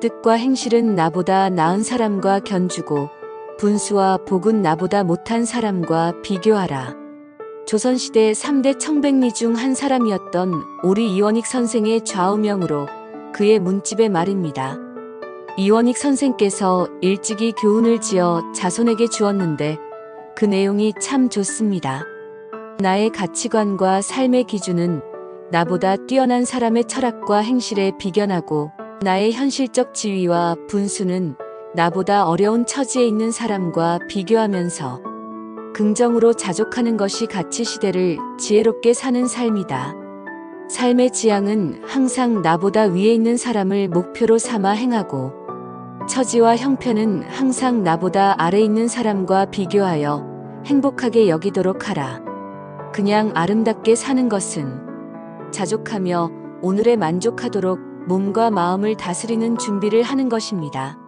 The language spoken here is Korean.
뜻과 행실은 나보다 나은 사람과 견주고 분수와 복은 나보다 못한 사람과 비교하라. 조선시대 3대 청백리 중 한 사람이었던 오리 이원익 선생의 좌우명으로 그의 문집의 말입니다. 이원익 선생께서 일찍이 교훈을 지어 자손에게 주었는데 그 내용이 참 좋습니다. 나의 가치관과 삶의 기준은 나보다 뛰어난 사람의 철학과 행실에 비견하고 나의 현실적 지위와 분수는 나보다 어려운 처지에 있는 사람과 비교하면서 긍정으로 자족하는 것이 가치 시대를 지혜롭게 사는 삶이다. 삶의 지향은 항상 나보다 위에 있는 사람을 목표로 삼아 행하고 처지와 형편은 항상 나보다 아래 있는 사람과 비교하여 행복하게 여기도록 하라. 그냥 아름답게 사는 것은 자족하며 오늘에 만족하도록 몸과 마음을 다스리는 준비를 하는 것입니다.